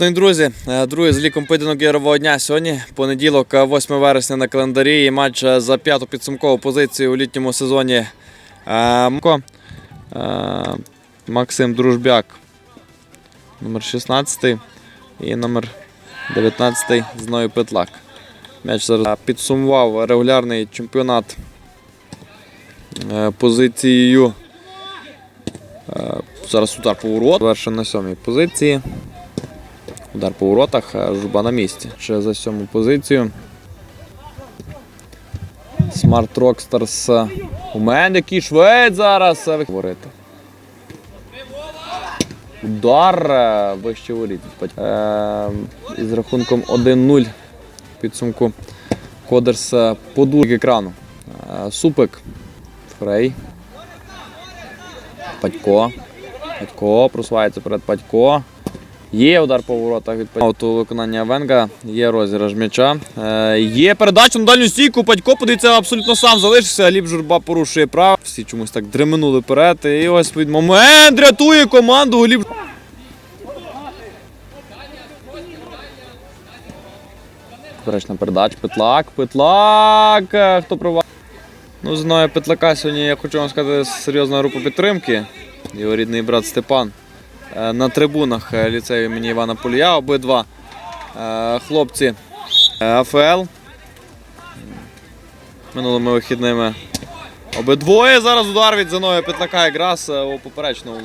Шановні друзі, е, другий з ліком поєдинок ярового дня сьогодні. Понеділок, е, 8 вересня на календарі. і Матч е, за п'яту підсумкову позицію у літньому сезоні. Максим Дружбяк. Номер 16 і номер 19 зною Петлак. М'яч зараз підсумував регулярний чемпіонат позицією е, Зараз удар по поворот. Верше на сьомій позиції. Удар по воротах, а журба на місці. Ще за сьому позицію. Smart Rockstars. У мене який швець зараз. е, Говорити. Удар е, вище воріт. Е, із рахунком 1-0 підсумку Кодерс е, екрану. Е, Супик. Фрей. Падько. Падько просувається перед Падько. Є удар по воротах від Падько. виконання Венга, є розіграш м'яча. Е, є передача на дальню стійку. Падько подивіться, абсолютно сам залишився. Ліп журба порушує право. Всі чомусь так дременули вперед. І ось від момент рятує команду. Ліп. Поперечна передача. Петлак. Петлак. Хто права? Ну, з мною Петлака сьогодні я хочу вам сказати серйозна група підтримки. Його рідний брат Степан. Е, На трибунах е, ліцею імені Івана Полія обидва е, хлопці АФЛ. Минулими вихідними. Обидвоє зараз удар від Зиновія Петлака якраз у поперечному.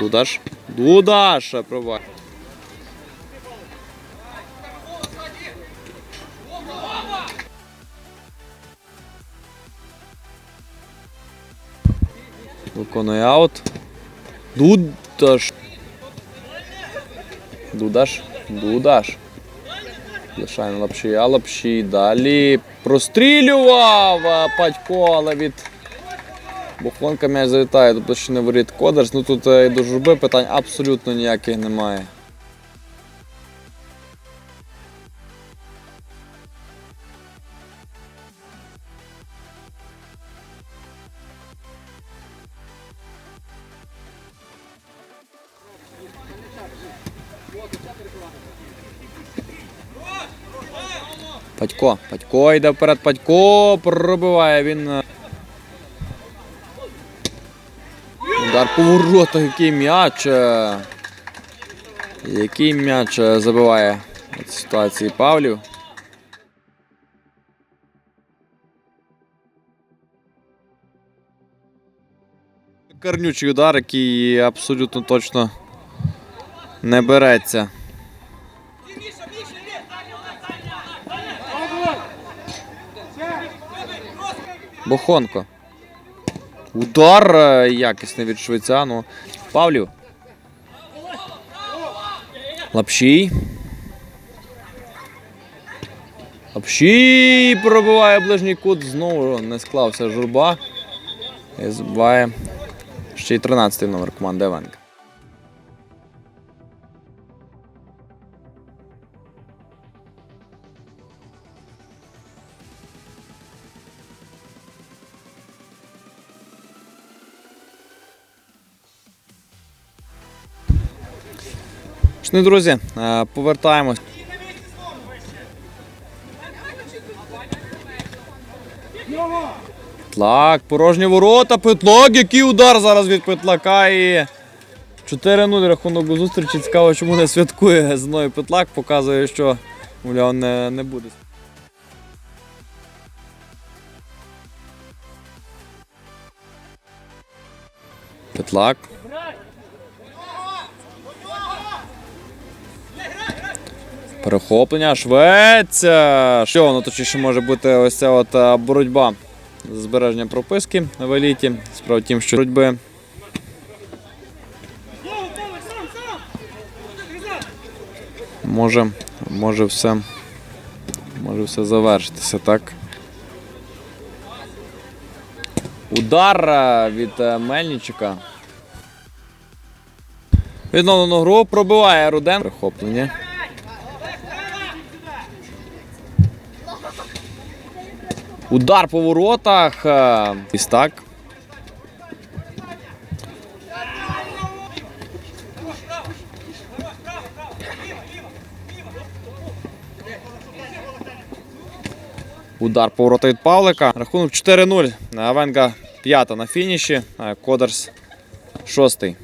Дудаш. Дудаш! Пробай. Виконує аут. Дудаш. Дудаш. Дудаш. Лишає на лапші, а лапші. Далі прострілював Патько, але від Бухонка м'яч залітає ще не воріт Кодерс. Ну тут е, і до журби питань абсолютно ніяких немає. Падько, Падько йде вперед, Падько пробиває він. е, Удар по воротах, який м'яч. е, Який м'яч е, забиває в ситуації Павлів. Карнючий удар, який абсолютно точно не береться. Бохонко. Удар е, якісний від швейця. Ну, Павлів. Лапшій. Лапшій пробиває ближній кут. Знову не склався журба. І забиває ще й 13-й номер команди Евенка. Шановні друзі, е, повертаємось. Петлак, порожні ворота, Петлак, який удар зараз від Петлака і 4-0 рахунок у зустрічі. Цікаво, чому не святкує зною Петлак, показує, що мовляв, не, не буде. Петлак. Перехоплення, Швець. Що воно точніше може бути ось ця от боротьба за збереження прописки в еліті. Справа тім, що боротьби. Може, може все. Може все завершитися, так? Удар е, від е, Мельничука. Відновлену гру пробиває Руден. Перехоплення. Удар по воротах. Е, і так. Удар по ворота від Павлика. Рахунок 4-0. Авенга п'ята на фініші. Е, Кодерс шостий.